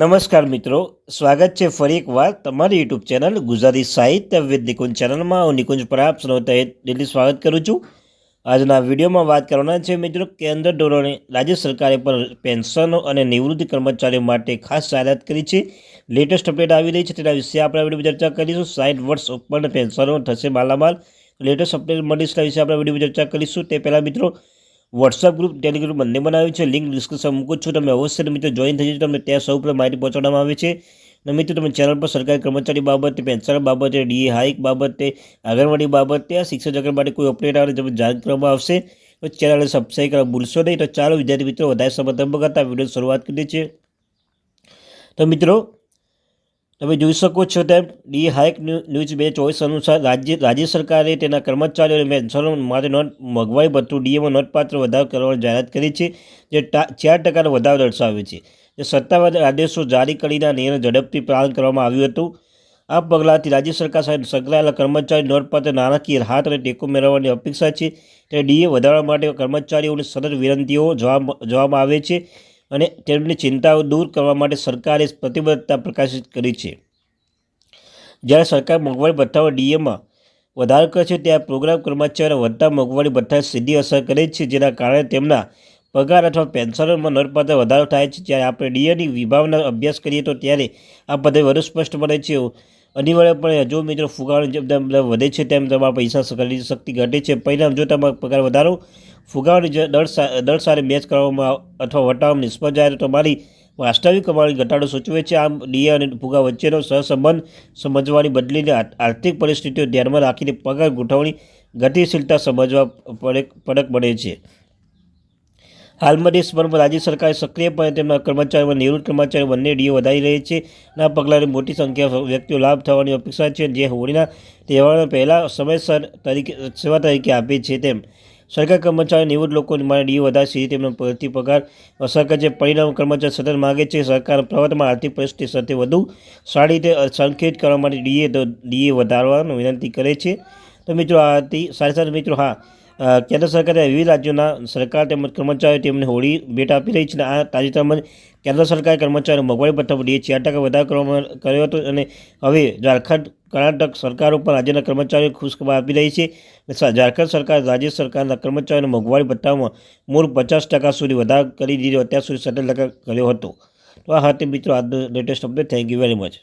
નમસ્કાર મિત્રો, સ્વાગત છે ફરી એકવાર તમારી યુટ્યુબ ચેનલ ગુજરાતી સાહિત્ય વિદ નિકુંજ ચેનલમાં. હું નિકુંજ પ્રાપ્ત સનોતા દિલ્હી સ્વાગત કરું છું. આજના વિડીયોમાં વાત કરવાના છે મિત્રો કેન્દ્ર ધોરણે રાજ્ય સરકારે પણ પેન્શનો અને નિવૃત્ત કર્મચારીઓ માટે ખાસ જાહેરાત કરી છે. લેટેસ્ટ અપડેટ આવી રહી છે, તેના વિશે આપણે વીડિયો ચર્ચા કરીશું. સાઠ વર્ષ ઉપરના પેન્શનો થશે માલામાલ. લેટેસ્ટ અપડેટ મળીશ, તેના વિશે આપણે વીડિયો ચર્ચા કરીશું. તે પહેલાં મિત્રો વોટ્સઅપ ગ્રુપ ટેલિગ્રુપ બંને બનાવ્યું છે. લિંક ડિસ્ક્રિપ્શન મૂકું છું. તમે અવશ્ય મિત્રો જોઈન થઈ જજો. તમને ત્યાં સૌ પ્રથમ માહિતી પહોંચાડવામાં આવે છે. અને મિત્રો, તમે ચેનલ પર સરકારી કર્મચારી બાબતે, પેન્શન બાબતે ડીએ હાઇક બાબતે, આંગણવાડી બાબતે, આ શિક્ષક જગત માટે કોઈ અપડેટ આવે તમે જાણ કરવામાં આવશે. તો ચેનલને સબસ્ક્રાઈબ કરવા ભૂલશો નહીં. તો ચાલો વિદ્યાર્થી મિત્રો, વધારે સમર્થન કરતા વીડિયો શરૂઆત કરી છે તો મિત્રો તમે જોઈ શકો છો તેમ ડી હાઇક ન્યૂઝ બે ચોવીસ અનુસાર રાજ્ય રાજ્ય સરકારે તેના કર્મચારીઓ અને પેન્શનો માટે નોંધ મોંઘવારી ભથ્થું ડીએમાં નોંધપાત્ર વધારો કરવાની જાહેરાત કરી છે, જે ચાર ટકાનો વધારો દર્શાવે છે. જે સત્તાવાર આદેશો જારી કરીને નિર્ણય ઝડપથી પાલન કરવામાં આવ્યું હતું. આ પગલાંથી રાજ્ય સરકાર સાથે સંકળાયેલા કર્મચારી નોંધપાત્ર નાણાકીય હાથ અને ટેકો મેળવવાની અપેક્ષા છે. ત્યારે ડીએ વધારવા માટે કર્મચારીઓની સતત વિનંતીઓ જોવામાં આવે છે. અને તેમની ચિંતાઓ દૂર કરવા માટે સરકારે પ્રતિબદ્ધતા પ્રકાશિત કરી છે. જ્યારે સરકાર મોંઘવારી ભથ્થાઓ ડીએમાં વધારો કરે છે, ત્યારે પ્રોગ્રામ કર્મચારીઓ વધતા મોંઘવારી ભથ્થા સીધી અસર કરે છે, જેના કારણે તેમના પગાર અથવા પેન્શનોમાં નોંધપાત્ર વધારો થાય છે. જ્યારે આપણે ડીએની વિભાવના અભ્યાસ કરીએ તો ત્યારે આ પદ્ધતિ વધુ સ્પષ્ટ બને છે. અનિવાર્યપણે જો મિત્રો ફુગાવાની વધે છે તેમ તમારા પૈસા ખરીદી શક્તિ ઘટે છે. પરિણામ જો તમારો પગાર વધારો ફુગાવાની દર દર સાથે મેચ કરવામાં અથવા વટાવવામાં નિષ્ફળ જાય તો તમારી વાસ્તવિક કમાણી ઘટાડો સૂચવે છે. આમ ડીએ અને ફુગા વચ્ચેનો સહસંબંધ સમજવાની બદલીને આર્થિક પરિસ્થિતિઓ ધ્યાનમાં રાખીને પગાર ગોઠવણી ગતિશીલતા સમજવા પડે પડક બને છે. હાલમાં દેશભરમાં રાજ્ય સરકાર સક્રિયપણે તેમના કર્મચારીઓ નિવૃત્ત કર્મચારીઓ બંને ડીઓ વધારી રહી છે. આ પગલાંની મોટી સંખ્યા વ્યક્તિઓ લાભ થવાની અપેક્ષા છે જે હોળીના તહેવારોના પહેલાં સમયસર તરીકે, સેવા તરીકે આપે છે તેમ. સરકાર કર્મચારી નિવૃત્ત લોકો માટે ડીઓ વધારે સીધી તેમનો પ્રતિ પગાર અસરકાર જે પરિણામ કર્મચારી સતત માગે છે. સરકાર પ્રવર્તમાં આર્થિક પરિસ્થિતિ સાથે વધુ સારી રીતે સંકેત કરવા માટે ડીએ ડીએ વધારવાની વિનંતી કરે છે. તો મિત્રો આ હતી સાથે સાથે મિત્રો, હા કેન્દ્ર સરકારે વિવિધ રાજ્યોના સરકાર તેમજ કર્મચારીઓ તેમને હોળી ભેટ આપી રહી છે અને આ તાજેતરમાં કેન્દ્ર સરકારે કર્મચારીઓ મોંઘવારી ભથ્થા ડીએ ચાર ટકા વધારો કરવામાં કર્યો હતો અને હવે ઝારખંડ કર્ણાટક સરકારો પણ રાજ્યના કર્મચારીઓ ખુશખબર આપી રહી છે. ઝારખંડ સરકાર રાજ્ય સરકારના કર્મચારીઓના મોંઘવારી ભથ્થામાં મૂળ પચાસ ટકા સુધી વધારો કરી દીધો, અત્યાર સુધી સત્તર ટકા કર્યો હતો. તો આ હતી મિત્રો આજનો latest update. Thank you very much.